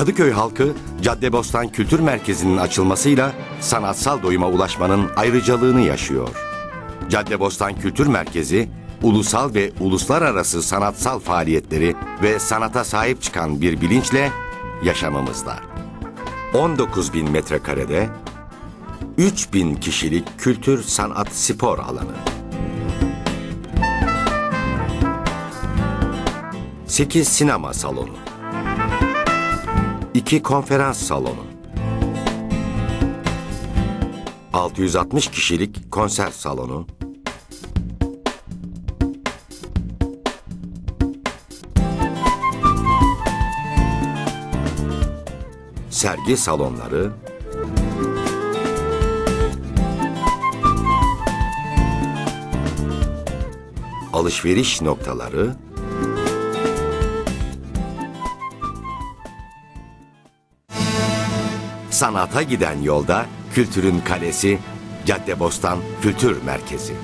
Kadıköy halkı Caddebostan Kültür Merkezi'nin açılmasıyla sanatsal doyuma ulaşmanın ayrıcalığını yaşıyor. Caddebostan Kültür Merkezi, ulusal ve uluslararası sanatsal faaliyetleri ve sanata sahip çıkan bir bilinçle yaşamımızda. 19 bin metrekarede 3 bin kişilik kültür, sanat, spor alanı. 8 sinema salonu. 2 konferans salonu. 660 kişilik konser salonu. Sergi salonları. Alışveriş noktaları. Sanata giden yolda kültürün kalesi Caddebostan Kültür Merkezi.